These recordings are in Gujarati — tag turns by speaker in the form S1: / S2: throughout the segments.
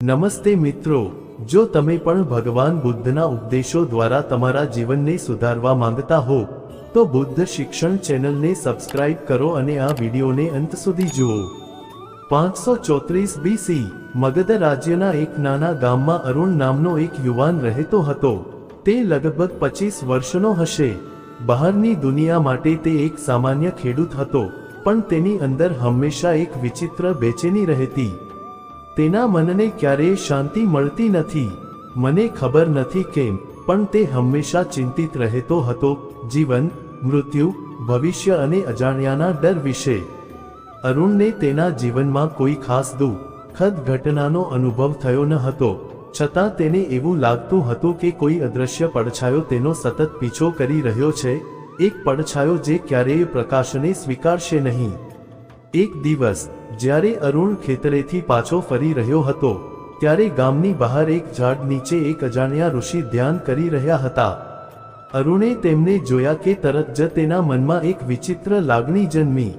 S1: નમસ્તે મિત્રો, જો તમે પણ ભગવાન બુદ્ધના ઉપદેશો દ્વારા તમારા જીવનને સુધારવા માંગતા હો, તો બુદ્ધ શિક્ષણ ચેનલને સબસ્ક્રાઇબ કરો અને આ વિડીયોને અંત સુધી જુઓ. પાંચસો ચોત્રીસ બીસી મગધ રાજ્યના એક નાના ગામમાં અરુણ નામનો એક યુવાન રહેતો હતો. તે લગભગ પચીસ વર્ષનો હશે. બહારની દુનિયા માટે તે એક સામાન્ય ખેડૂત હતો, પણ તેની અંદર હંમેશા એક વિચિત્ર બેચેની રહેતી. તેના મનને ક્યારેય શાંતિ મળતી નથી. મને ખબર નથી કેમ, પણ તે હંમેશા ચિંતિત રહેતો હતો. જીવન, મૃત્યુ, ભવિષ્ય અને અજાણ્યાના ડર વિશે. અરુણને તેના જીવનમાં કોઈ ખાસ દુઃખદ ઘટનાનો અનુભવ થયો ન હતો. છતાં તેને એવું લાગતું હતું કે કોઈ અદ્રશ્ય પડછાયો તેનો સતત પીછો કરી રહ્યો છે, એક પડછાયો જે ક્યારેય પ્રકાશને સ્વીકારશે નહીં. એક દિવસ જ્યારે અરુણ ખેતરેથી પાછો ફરી રહ્યો હતો, ત્યારે ગામની બહાર એક ઝાડ નીચે એક અજાણ્યા ઋષિ ધ્યાન કરી રહ્યા હતા. અરુણે તેમને જોયા કે તરત જ તેના મનમાં એક વિચિત્ર લાગણી જન્મી.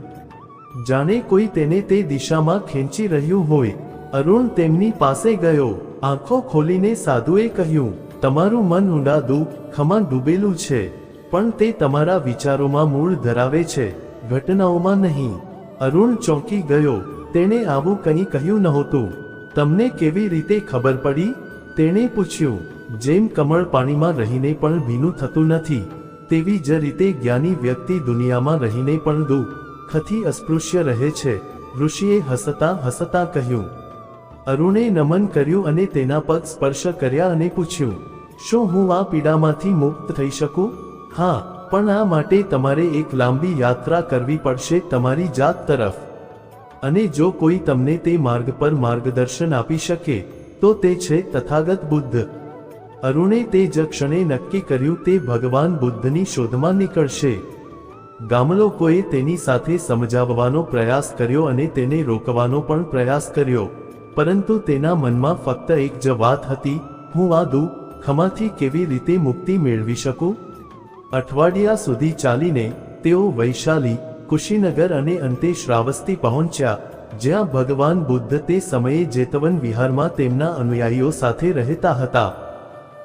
S1: જાણે કોઈ તેને તે દિશામાં ખેંચી રહ્યું હોય. અરુણ તેમની પાસે ગયો, આંખો ખોલીને સાધુએ કહ્યું, તમારું મન ઊંડા દુઃખમાં ડૂબેલું છે, પણ તે તમારા વિચારોમાં મૂળ ધરાવે છે, ઘટનાઓમાં નહીં. અરુણ ચોંકી ગયો તેણે આવું કંઈ કહ્યું નહોતું. તમને કેવી રીતે ખબર પડી? તેણે પૂછ્યું, જેમ કમળ પાણીમાં રહીને પણ ભીનું થતું નથી, તેવી જ રીતે જ્ઞાની વ્યક્તિ દુનિયામાં રહીને પણ દુઃખથી અસ્પૃશ્ય રહે છે. ઋષિએ હસતા હસતા કહ્યું. અરુણે નમન કર્યું અને તેના પગ સ્પર્શ કર્યા અને પૂછ્યું, શું હું આ પીડામાંથી મુક્ત થઈ શકું? હા, પણ આ માટે તમારે એક લાંબી યાત્રા કરવી પડશે તમારી જાત તરફ. અને જો કોઈ તમને તે માર્ગ પર માર્ગદર્શન આપી શકે, તો તે છે તથાગત બુદ્ધ. અરુણે તે જ ક્ષણે નક્કી કર્યું તે ભગવાન બુદ્ધની શોધમાં નીકળશે. ગામલોકોએ તેની સાથે સમજાવવાનો પ્રયાસ કર્યો અને તેને રોકવાનો પણ પ્રયાસ કર્યો. પરંતુ તેના મનમાં ફક્ત એક જ વાત હતી, હું આ ખમાથી કેવી રીતે મુક્તિ મેળવી શકું? અઠવાડિયા સુધી ચાલીને તેઓ વૈશાલી કુશીનગર અને અંતે શ્રાવસ્તી પહોંચ્યા, જ્યાં ભગવાન બુદ્ધ તે સમયે જેતવન વિહારમાં તેમના અનુયાયીઓ સાથે રહેતા હતા.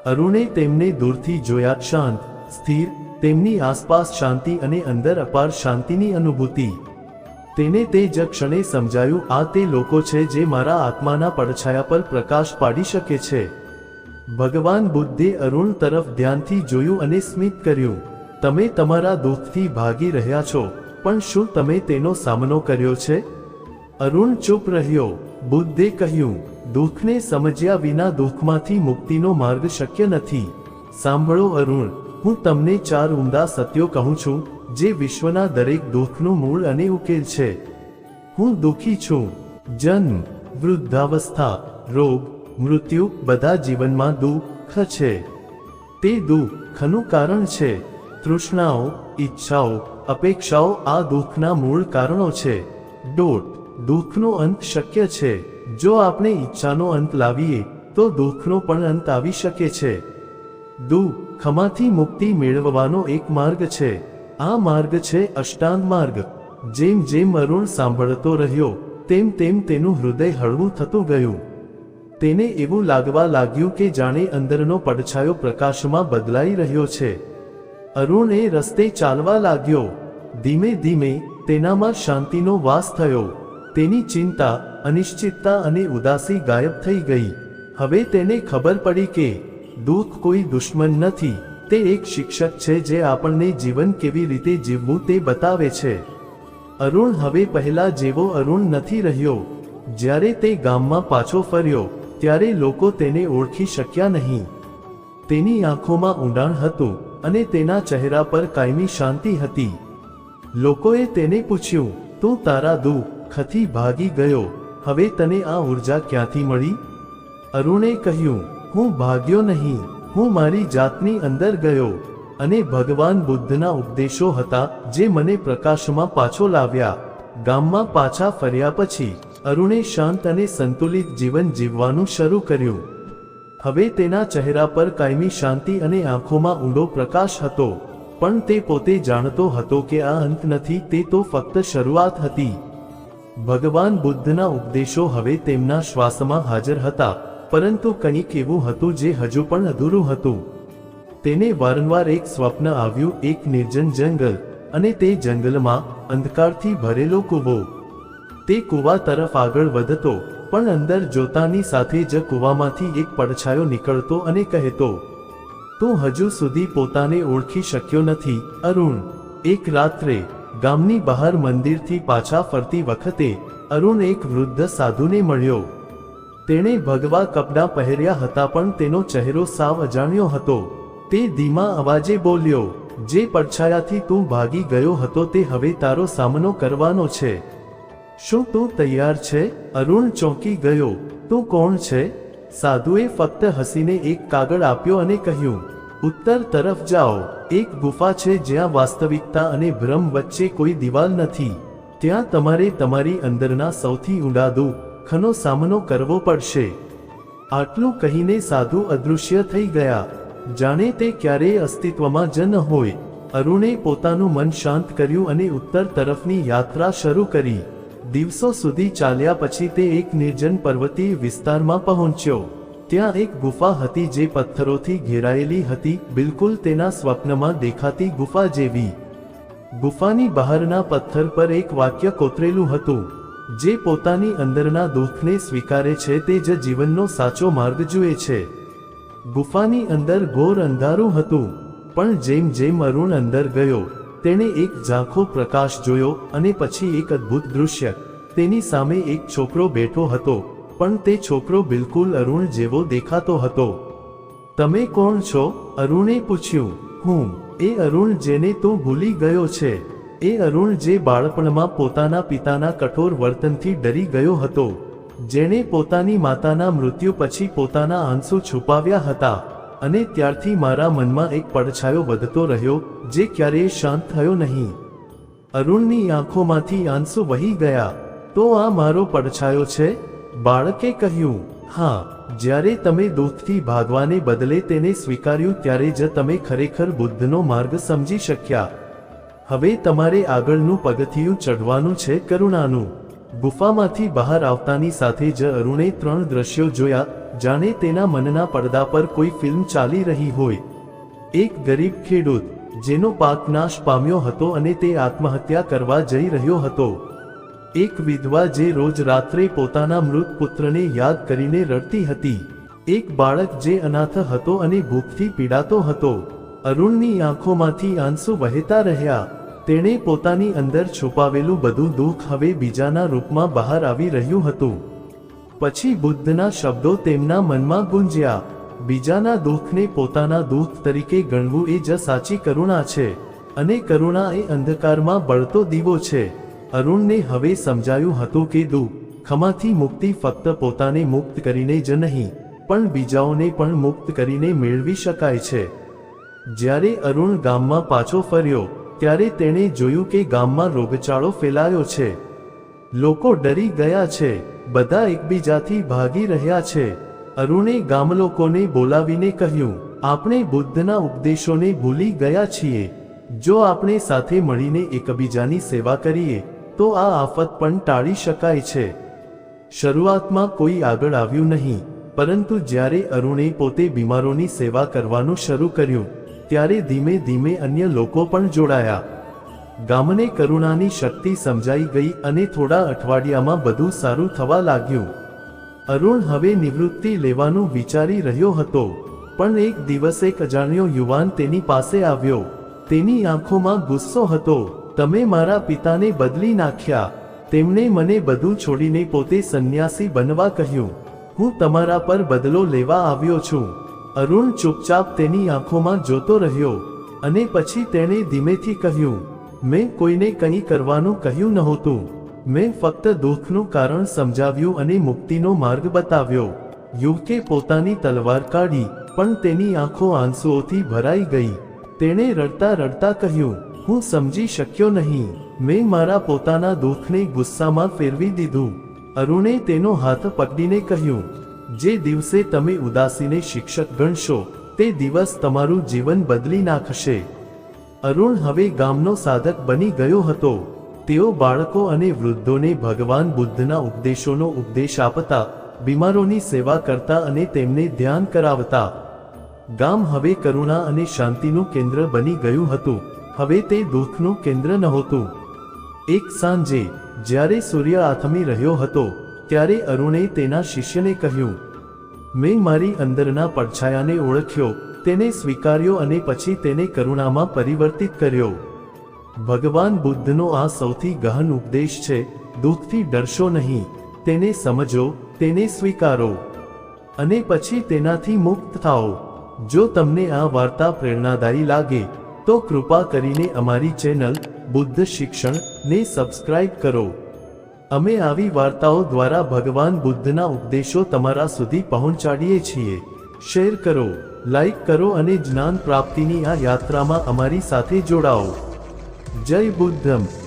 S1: અરુણે તેમને દૂરથી જોયા શાંત, સ્થિર, તેમની આસપાસ શાંતિ અને અંદર અપાર શાંતિની અનુભૂતિ. તેને તે જ ક્ષણે સમજાયું, આ તે લોકો છે જે મારા આત્માના પડછાયા પર પ્રકાશ પાડી શકે છે. ભગવાન બુદ્ધે અરુણ તરફ ધ્યાનથી જોયું અને સ્મિત કર્યું, તમે તમારા દુઃખથી ભાગી રહ્યા છો. પણ શું તમે તેનો સામનો કર્યો છે? અરુણ ચૂપ રહ્યો. બુદ્ધે કહ્યું, દુઃખને સમજ્યા વિના દુઃખમાંથી મુક્તિનો માર્ગ શક્ય નથી. સાંભળો અરુણ, હું તમને ચાર ઉમદા સત્યો કહું છું, જે વિશ્વના દરેક દુઃખનું મૂળ અને ઉકેલ છે. હું દુઃખી છું. જન્મ વૃદ્ધાવસ્થા, રોગ, મૃત્યુ બધા જીવનમાં દુઃખ છે. તે દુઃખનું કારણ છે. તૃષ્ણાઓ, ઈચ્છાઓ અપેક્ષાઓ આ દુઃખના મૂળ કારણો છે. ડોટ દુઃખનો અંત શક્ય છે. જો આપણે ઈચ્છાનો અંત લાવીએ, તો દુઃખનો પણ અંત આવી શકે છે. દુઃખમાંથી મુક્તિ મેળવવાનો એક માર્ગ છે. આ માર્ગ છે અષ્ટાંગ માર્ગ. જેમ જેમ અરુણ સાંભળતો રહ્યો, તેમ તેમ તેનું હૃદય હળવું થતું ગયું. તેને એવું લાગવા લાગ્યું કે જાણે અંદરનો પડછાયો પ્રકાશમાં બદલાઈ રહ્યો છે. અરુણ એ રસ્તે ચાલવા લાગ્યો. ધીમે ધીમે તેનામાં શાંતિનો વાસ થયો. તેની ચિંતા, અનિશ્ચિતતા અને ઉદાસી ગાયબ થઈ ગઈ. હવે તેને ખબર પડી કે દુઃખ કોઈ દુશ્મન નથી. તે એક શિક્ષક છે જે આપણને જીવન કેવી રીતે જીવવું તે બતાવે છે. અરુણ હવે પહેલા જેવો અરુણ નથી રહ્યો. જ્યારે તે ગામમાં પાછો ફર્યો, ત્યારે લોકો તેને ઓળખી શક્યા નહીં. તેની આંખોમાં ઊંડાણ હતું. અને તેના ચહેરા પર કાયમી શાંતિ હતી. લોકોએ તેને પૂછ્યું, તું તારા દુઃખથી ભાગી ગયો, હવે તને આ ઊર્જા ક્યાંથી મળી? અરુણે કહ્યું, હું ભાગ્યો નહીં, હું મારી જાતની અંદર ગયો અને ભગવાન બુદ્ધના ઉપદેશો હતા જે મને પ્રકાશમાં પાછો લાવ્યા. ગામમાં પાછા ફર્યા પછી અરુણે શાંત અને સંતુલિત જીવન જીવવાનું શરૂ કર્યું. હવે તેના ચહેરા પર કાયમી શાંતિ અને આંખોમાં ઊંડો પ્રકાશ હતો. પણ તે પોતે જાણતો હતો કે આ અંત નથી, તે તો ફક્ત શરૂઆત હતી. ભગવાન બુદ્ધના ઉપદેશો હવે તેમના શ્વાસમાં હાજર હતા, પરંતુ કંઈક એવું હતું જે હજુ પણ અધૂરું હતું. તેને વારંવાર એક સ્વપ્ન આવ્યું, એક નિર્જન જંગલ, અને તે જંગલમાં અંધકારથી ભરેલો કૂવો. તે કૂવા તરફ આગળ વધતો પણ અંદર જોતાની સાથે જ કૂવામાંથી એક પડછાયો નીકળતો અને કહેતો, તું હજુ સુધી પોતાને ઓળખી શક્યો નથી, અરુણ. એક રાત્રે ગામની બહાર મંદિરથી પાછા ફરતી વખતે અરુણ એક વૃદ્ધ સાધુને મળ્યો. તેણે ભગવા કપડાં પહેર્યા હતા પણ તેનો ચહેરો સાવ અજાણ્યો હતો. તે ધીમા અવાજે બોલ્યો, જે પડછાયાથી તું ભાગી ગયો હતો તે હવે તારો સામનો કરવાનો છે. શું તું તૈયાર છે? અરુણ ચોંકી ગયો. તું કોણ છે? સાધુએ ફક્ત હસીને એક કાગળ આપ્યો અને કહ્યું, ઉત્તર તરફ જાઓ. એક ગુફા છે જ્યાં વાસ્તવિકતા અને ભ્રમ વચ્ચે કોઈ દિવાલ નથી. ત્યાં તમારે તમારી અંદરના સૌથી ઊંડા દુઃખનો સામનો કરવો પડશે. આટલું કહીને સાધુ અદૃશ્ય થઈ ગયા. જાણે તે ક્યારેય અસ્તિત્વમાં જ ન હોય. અરુણે પોતાનું મન શાંત કર્યું અને ઉત્તર તરફની યાત્રા શરૂ કરી. દિવસો સુધી ચાલ્યા પછી તે એક નિર્જન પર્વતીય વિસ્તારમાં પહોંચ્યો. ત્યાં એક ગુફા હતી જે પથ્થરોથી ઘેરાયેલી હતી, બિલકુલ તેના સ્વપ્નમાં દેખાતી ગુફા જેવી. ગુફાની બહારના પથ્થર પર એક વાક્ય કોતરેલું હતું, જે પોતાની અંદરના દુઃખને સ્વીકારે છે તે જ જીવનનો સાચો માર્ગ જુએ છે. ગુફાની અંદર ઘોર અંધારું હતું, પણ જેમ જેમ અરુણ અંદર ગયો તેણે એક ઝાંખો પ્રકાશ જોયો અને પછી એક અદ્ભુત દૃશ્ય. તેની સામે એક છોકરો બેઠો હતો, પણ તે છોકરો બિલકુલ અરુણ જેવો દેખાતો હતો. તમે કોણ છો? અરુણે પૂછ્યું. હું, એ અરુણ જેને તું ભૂલી ગયો છે. એ અરુણ જે બાળપણમાં પોતાના પિતાના કઠોર વર્તનથી ડરી ગયો હતો, જેણે પોતાની માતાના મૃત્યુ પછી પોતાના આંસુ છુપાવ્યા હતા. અને ત્યારથી મારા મનમાં એક પડછાયો વધતો રહ્યો, જે ક્યારેય શાંત થયો નહીં. અરુણની આંખોમાંથી આંસુ વહી ગયા. તો આ મારો પડછાયો છે? બાળકે કહ્યું, હા, જ્યારે તમે દુઃખથી ભાગવાને બદલે તેને સ્વીકાર્યું ત્યારે જ તમે ખરેખર બુદ્ધનો માર્ગ સમજી શક્યા. હવે તમારે આગળનું પગથિયું ચઢવાનું છે કરુણાનું. ગુફામાંથી બહાર આવતાની સાથે જ અરુણે ત્રણ દ્રશ્યો જોયા જાણે તેના મનના પડદા પર કોઈ ફિલ્મ ચાલી રહી હોય. એક ગરીબ ખેડૂત, જેનો પાક નાશ પામ્યો હતો અને તે આત્મહત્યા કરવા જઈ રહ્યો હતો. એક વિધવા જે રોજ રાત્રે પોતાના મૃત પુત્રને યાદ કરીને રડતી હતી. એક બાળક જે અનાથ હતો અને ભૂખથી પીડાતો હતો. અરુણની આંખોમાંથી આંસુ વહેતા રહ્યા. તેણે પોતાની અંદર છુપાવેલું બધું દુઃખ હવે બીજાના રૂપમાં બહાર આવી રહ્યું હતું. પછી બુદ્ધના શબ્દો તેમના મનમાં ગુંજ્યા. બીજાના દુઃખને પોતાના દુઃખ તરીકે ગણવું એ જ સાચી કરુણા છે. અને કરુણા એ અંધકારમાં બળતો દીવો છે. અરુણને હવે સમજાયું હતું કે દુઃખ ખમાથી મુક્તિ ફક્ત પોતાને મુક્ત કરીને જ નહીં, પણ બીજાઓને પણ મુક્ત કરીને મેળવી શકાય છે. જ્યારે અરુણ ગામમાં પાછો ફર્યો, ત્યારે તેણે જોયું કે ગામમાં રોગચાળો ફેલાયો છે. લોકો ડરી ગયા છે. બધા એકબીજાથી ભાગી રહ્યા છે. અરુણે ગામલોકોને બોલાવીને કહ્યું, આપણે બુદ્ધના ઉપદેશોને ભૂલી ગયા છીએ. જો આપણે સાથે મળીને એકબીજાની સેવા કરીએ, તો આ આફત પણ ટાળી શકાય છે. શરૂઆતમાં કોઈ આગળ આવ્યું નહીં, પરંતુ જ્યારે અરુણે પોતે બીમારોની સેવા કરવાનું શરૂ કર્યું, ત્યારે ધીમે ધીમે અન્ય લોકો પણ જોડાયા. ગામને કરુણાની શક્તિ સમજાઈ ગઈ અને થોડા અઠવાડિયામાં બધું સારું થવા લાગ્યું. અરુણ હવે નિવૃત્તિ લેવાનું વિચારી રહ્યો હતો, પણ એક દિવસ એક અજાણ્યો યુવાન તેની પાસે આવ્યો. તેની આંખોમાં ગુસ્સો હતો, તમે મારા પિતાને બદલી નાખ્યા. તેમણે મને બધું છોડીને પોતે સંન્યાસી બનવા કહ્યું. હું તમારા પર બદલો લેવા આવ્યો છું. અરુણ ચૂપચાપ તેની આંખોમાં જોતો રહ્યો અને પછી તેણે ધીમેથી કહ્યું મેં કોઈને કંઈ કરવાનું કહ્યું નહોતું. મેં ફક્ત દુઃખનું કારણ સમજાવ્યું અને મુક્તિનો માર્ગ બતાવ્યો. યુવકે પોતાની તલવાર કાઢી, પણ તેની આંખો આંસુઓથી ભરાઈ ગઈ. તેણે રડતા રડતા કહ્યું, હું સમજી શક્યો નહીં. મેં મારા પોતાના દુઃખને ગુસ્સામાં ફેરવી દીધું. અરુણે તેનો હાથ પકડીને કહ્યું, જે દિવસે તમે ઉદાસીને શિક્ષક ગણશો, તે દિવસ તમારું જીવન બદલી નાખશે. અરુણ હવે ગામનો સાધક બની ગયો હતો. તેઓ બાળકો અને વૃદ્ધોને ભગવાન બુદ્ધના ઉપદેશોનો ઉપદેશ આપતા, બીમારોની સેવા કરતા અને તેમને ધ્યાન કરાવતા. ગામ હવે કરુણા અને શાંતિનું કેન્દ્ર બની ગયું હતું. હવે તે દુઃખનું કેન્દ્ર નહોતું. એક સાંજે, જ્યારે સૂર્ય આથમી રહ્યો હતો, ત્યારે અરુણે તેના શિષ્યને કહ્યું, મેં મારી અંદરના પડછાયાને ઓળખ્યો. તેને સ્વીકાર્યો અને પછી તેને કરુણામાં પરિવર્તિત કર્યો. ભગવાન બુદ્ધનો આ સૌથી ગહન ઉપદેશ છે દુઃખથી ડરશો નહીં, તેને સમજો, તેને સ્વીકારો. અને પછી તેનાથી મુક્ત થાઓ. જો તમને આ વાર્તા પ્રેરણાદાયી લાગે, તો કૃપા કરીને અમારી ચેનલ બુદ્ધ શિક્ષણ ને સબસ્ક્રાઇબ કરો. અમે આવી વાર્તાઓ દ્વારા ભગવાન બુદ્ધના ઉપદેશો તમારા સુધી પહોંચાડીએ છીએ. શેર કરો. લાઈક કરો અને જ્ઞાન પ્રાપ્તિની આ યાત્રામાં અમારી સાથે જોડાઓ. જય બુદ્ધમ.